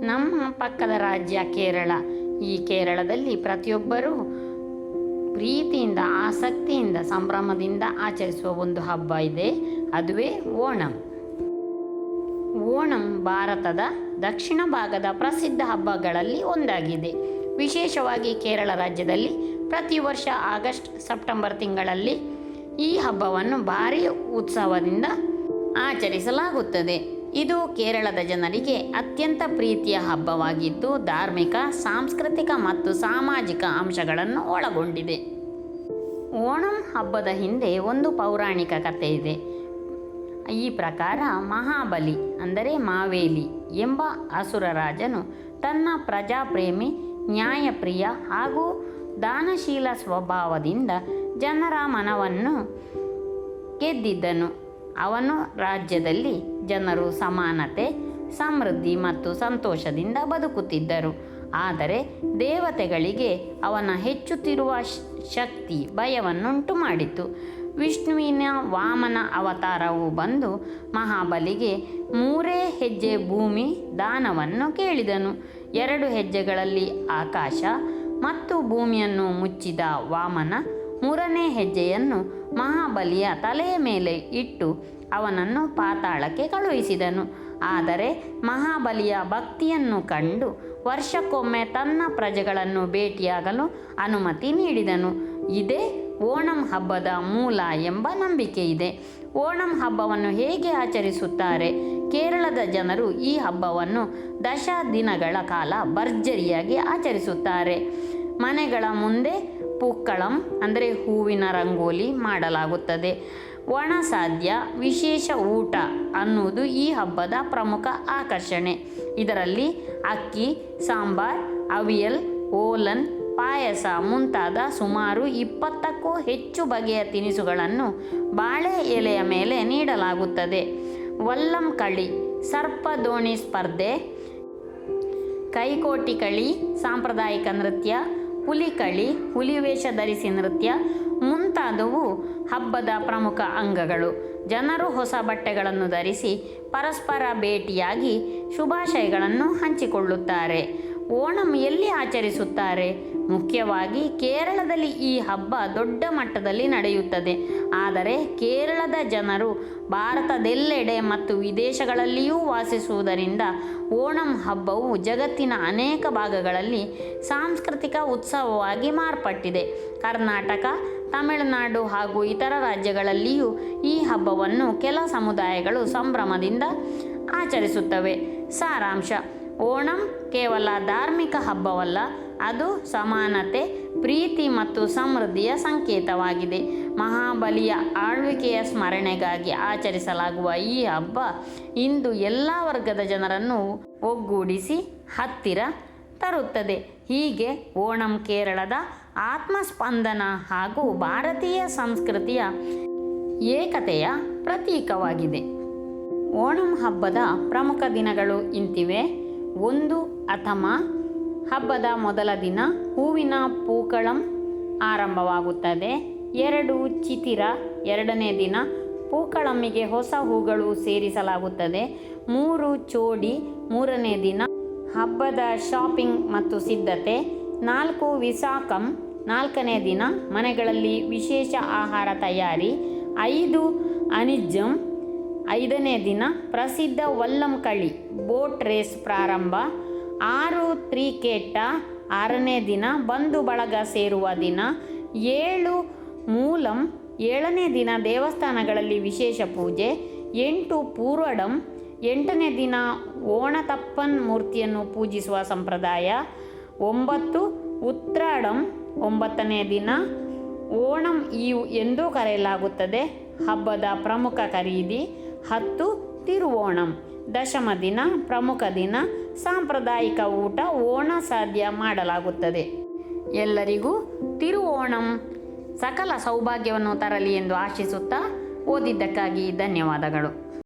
ನಮ್ಮ ಪಕ್ಕದ ರಾಜ್ಯ ಕೇರಳ. ಈ ಕೇರಳದಲ್ಲಿ ಪ್ರತಿಯೊಬ್ಬರೂ ಪ್ರೀತಿಯಿಂದ, ಆಸಕ್ತಿಯಿಂದ, ಸಂಭ್ರಮದಿಂದ ಆಚರಿಸುವ ಒಂದು ಹಬ್ಬ ಇದೆ. ಅದುವೇ ಓಣಂ. ಓಣಂ ಭಾರತದ ದಕ್ಷಿಣ ಭಾಗದ ಪ್ರಸಿದ್ಧ ಹಬ್ಬಗಳಲ್ಲಿ ಒಂದಾಗಿದೆ. ವಿಶೇಷವಾಗಿ ಕೇರಳ ರಾಜ್ಯದಲ್ಲಿ ಪ್ರತಿ ವರ್ಷ ಆಗಸ್ಟ್, ಸೆಪ್ಟೆಂಬರ್ ತಿಂಗಳಲ್ಲಿ ಈ ಹಬ್ಬವನ್ನು ಭಾರೀ ಉತ್ಸವದಿಂದ ಆಚರಿಸಲಾಗುತ್ತದೆ. ಇದು ಕೇರಳದ ಜನರಿಗೆ ಅತ್ಯಂತ ಪ್ರೀತಿಯ ಹಬ್ಬವಾಗಿದ್ದು ಧಾರ್ಮಿಕ, ಸಾಂಸ್ಕೃತಿಕ ಮತ್ತು ಸಾಮಾಜಿಕ ಅಂಶಗಳನ್ನು ಒಳಗೊಂಡಿದೆ. ಓಣಂ ಹಬ್ಬದ ಹಿಂದೆ ಒಂದು ಪೌರಾಣಿಕ ಕಥೆ ಇದೆ. ಈ ಪ್ರಕಾರ ಮಹಾಬಲಿ ಅಂದರೆ ಮಾವೇಲಿ ಎಂಬ ಅಸುರ ರಾಜನು ತನ್ನ ಪ್ರಜಾಪ್ರೇಮಿ, ನ್ಯಾಯಪ್ರಿಯ ಹಾಗೂ ದಾನಶೀಲ ಸ್ವಭಾವದಿಂದ ಜನರ ಮನವನ್ನು ಗೆದ್ದಿದ್ದನು. ಅವನು ರಾಜ್ಯದಲ್ಲಿ ಜನರು ಸಮಾನತೆ, ಸಮೃದ್ಧಿ ಮತ್ತು ಸಂತೋಷದಿಂದ ಬದುಕುತ್ತಿದ್ದರು. ಆದರೆ ದೇವತೆಗಳಿಗೆ ಅವನ ಹೆಚ್ಚುತ್ತಿರುವ ಶಕ್ತಿ ಭಯವನ್ನುಂಟು ಮಾಡಿತು. ವಿಷ್ಣುವಿನ ವಾಮನ ಅವತಾರವು ಬಂದು ಮಹಾಬಲಿಗೆ ಮೂರೇ ಹೆಜ್ಜೆ ಭೂಮಿ ದಾನವನ್ನು ಕೇಳಿದನು. ಎರಡು ಹೆಜ್ಜೆಗಳಲ್ಲಿ ಆಕಾಶ ಮತ್ತು ಭೂಮಿಯನ್ನು ಮುಚ್ಚಿದ ವಾಮನ ಮೂರನೇ ಹೆಜ್ಜೆಯನ್ನು ಮಹಾಬಲಿಯ ತಲೆಯ ಮೇಲೆ ಇಟ್ಟು ಅವನನ್ನು ಪಾತಾಳಕ್ಕೆ ಕಳುಹಿಸಿದನು. ಆದರೆ ಮಹಾಬಲಿಯ ಭಕ್ತಿಯನ್ನು ಕಂಡು ವರ್ಷಕ್ಕೊಮ್ಮೆ ತನ್ನ ಪ್ರಜೆಗಳನ್ನು ಭೇಟಿಯಾಗಲು ಅನುಮತಿ ನೀಡಿದನು. ಇದೇ ಓಣಂ ಹಬ್ಬದ ಮೂಲ ಎಂಬ ನಂಬಿಕೆ ಇದೆ ಓಣಂ ಹಬ್ಬವನ್ನು ಹೇಗೆ ಆಚರಿಸುತ್ತಾರೆ? ಕೇರಳದ ಜನರು ಈ ಹಬ್ಬವನ್ನು ದಶ ದಿನಗಳ ಕಾಲ ಭರ್ಜರಿಯಾಗಿ ಆಚರಿಸುತ್ತಾರೆ. ಮನೆಗಳ ಮುಂದೆ ಪೂಕ್ಕಳಂ, ಅಂದರೆ ಹೂವಿನ ರಂಗೋಲಿ ಮಾಡಲಾಗುತ್ತದೆ. ಒಣ ಸಾಧ್ಯ, ವಿಶೇಷ ಊಟ ಅನ್ನುವುದು ಈ ಹಬ್ಬದ ಪ್ರಮುಖ ಆಕರ್ಷಣೆ. ಇದರಲ್ಲಿ ಅಕ್ಕಿ, ಸಾಂಬಾರ್, ಅವಿಯಲ್, ಓಲನ್, ಪಾಯಸ ಮುಂತಾದ ಸುಮಾರು ಇಪ್ಪತ್ತಕ್ಕೂ ಹೆಚ್ಚು ಬಗೆಯ ತಿನಿಸುಗಳನ್ನು ಬಾಳೆ ಎಲೆಯ ಮೇಲೆ ನೀಡಲಾಗುತ್ತದೆ. ವಲ್ಲಂ ಕಳಿ, ಸರ್ಪ ದೋಣಿ ಸ್ಪರ್ಧೆ, ಕೈಕೋಟಿ ಕಳಿ, ಸಾಂಪ್ರದಾಯಿಕ ನೃತ್ಯ, ಹುಲಿ ಕಳಿ ಹುಲಿವೇಷ ಧರಿಸಿ ನೃತ್ಯ ಮುಂತಾದವು ಹಬ್ಬದ ಪ್ರಮುಖ ಅಂಗಗಳು. ಜನರು ಹೊಸ ಬಟ್ಟೆಗಳನ್ನು ಧರಿಸಿ ಪರಸ್ಪರ ಭೇಟಿಯಾಗಿ ಶುಭಾಶಯಗಳನ್ನು ಹಂಚಿಕೊಳ್ಳುತ್ತಾರೆ. ಓಣಂ ಎಲ್ಲಿ ಆಚರಿಸುತ್ತಾರೆ? ಮುಖ್ಯವಾಗಿ ಕೇರಳದಲ್ಲಿ ಈ ಹಬ್ಬ ದೊಡ್ಡ ಮಟ್ಟದಲ್ಲಿ ನಡೆಯುತ್ತದೆ. ಆದರೆ ಕೇರಳದ ಜನರು ಭಾರತದೆಲ್ಲೆಡೆ ಮತ್ತು ವಿದೇಶಗಳಲ್ಲಿಯೂ ವಾಸಿಸುವುದರಿಂದ ಓಣಂ ಹಬ್ಬವು ಜಗತ್ತಿನ ಅನೇಕ ಭಾಗಗಳಲ್ಲಿ ಸಾಂಸ್ಕೃತಿಕ ಉತ್ಸವವಾಗಿ ಮಾರ್ಪಟ್ಟಿದೆ. ಕರ್ನಾಟಕ, ತಮಿಳುನಾಡು ಹಾಗೂ ಇತರ ರಾಜ್ಯಗಳಲ್ಲಿಯೂ ಈ ಹಬ್ಬವನ್ನು ಕೆಲ ಸಮುದಾಯಗಳು ಸಂಭ್ರಮದಿಂದ ಆಚರಿಸುತ್ತವೆ. ಸಾರಾಂಶ. ಓಣಂ ಕೇವಲ ಧಾರ್ಮಿಕ ಹಬ್ಬವಲ್ಲ, ಅದು ಸಮಾನತೆ, ಪ್ರೀತಿ ಮತ್ತು ಸಮೃದ್ಧಿಯ ಸಂಕೇತವಾಗಿದೆ. ಮಹಾಬಲಿಯ ಆಳ್ವಿಕೆಯ ಸ್ಮರಣೆಗಾಗಿ ಆಚರಿಸಲಾಗುವ ಈ ಹಬ್ಬ ಇಂದು ಎಲ್ಲ ವರ್ಗದ ಜನರನ್ನು ಒಗ್ಗೂಡಿಸಿ ಹತ್ತಿರ ತರುತ್ತದೆ. ಹೀಗೆ ಓಣಂ ಕೇರಳದ ಆತ್ಮಸ್ಪಂದನ ಹಾಗೂ ಭಾರತೀಯ ಸಂಸ್ಕೃತಿಯ ಏಕತೆಯ ಪ್ರತೀಕವಾಗಿದೆ. ಓಣಂ ಹಬ್ಬದ ಪ್ರಮುಖ ದಿನಗಳು ಇಂತಿವೆ. ಒಂದು ಅಥವಾ ಹಬ್ಬದ ಮೊದಲ ದಿನ ಹೂವಿನ ಪೂಕಳಂ ಆರಂಭವಾಗುತ್ತದೆ. ಎರಡು ಚಿತಿರ, ಎರಡನೇ ದಿನ ಪೂಕಳಮ್ಮಿಗೆ ಹೊಸ ಹೂಗಳು ಸೇರಿಸಲಾಗುತ್ತದೆ. ಮೂರು ಚೋಡಿ, ಮೂರನೇ ದಿನ ಹಬ್ಬದ ಶಾಪಿಂಗ್ ಮತ್ತು ಸಿದ್ಧತೆ. ನಾಲ್ಕು ವಿಸಾಕಂ ನಾಲ್ಕನೇ ದಿನ ಮನೆಗಳಲ್ಲಿ ವಿಶೇಷ ಆಹಾರ ತಯಾರಿ. ಐದು ಅನಿಜಂ ಐದನೇ ದಿನ ಪ್ರಸಿದ್ಧ ವಲ್ಲಂ ಕಳಿ ಬೋಟ್ ರೇಸ್ ಪ್ರಾರಂಭ. ಆರು ತ್ರಿಕೇಟ ಆರನೇ ದಿನ ಬಂಧು ಬಳಗ ಸೇರುವ ದಿನ. ಏಳು ಮೂಲಂ ಏಳನೇ ದಿನ ದೇವಸ್ಥಾನಗಳಲ್ಲಿ ವಿಶೇಷ ಪೂಜೆ. ಎಂಟು ಪೂರ್ವಡಂ ಎಂಟನೇ ದಿನ ಓಣತಪ್ಪನ್ ಮೂರ್ತಿಯನ್ನು ಪೂಜಿಸುವ ಸಂಪ್ರದಾಯ. ಒಂಬತ್ತು ಉತ್ರಾಡಂ ಒಂಬತ್ತನೇ ದಿನ ಓಣಂ ಈ ಎಂದೂ ಕರೆಯಲಾಗುತ್ತದೆ. ಹಬ್ಬದ ಪ್ರಮುಖ ಖರೀದಿ. ಹತ್ತು ತಿರುವೋಣಂ. ದಶಮ ದಿನ, ಪ್ರಮುಖ ದಿನ, ಸಾಂಪ್ರದಾಯಿಕ ಊಟ ಓಣ ಸಾಧ್ಯ ಮಾಡಲಾಗುತ್ತದೆ. ಎಲ್ಲರಿಗೂ ತಿರುವೋಣಂ. ಸಕಲ ಸೌಭಾಗ್ಯವನ್ನು ತರಲಿ ಎಂದು ಆಶಿಸುತ್ತಾ ಓದಿದ್ದಕ್ಕಾಗಿ ಧನ್ಯವಾದಗಳು.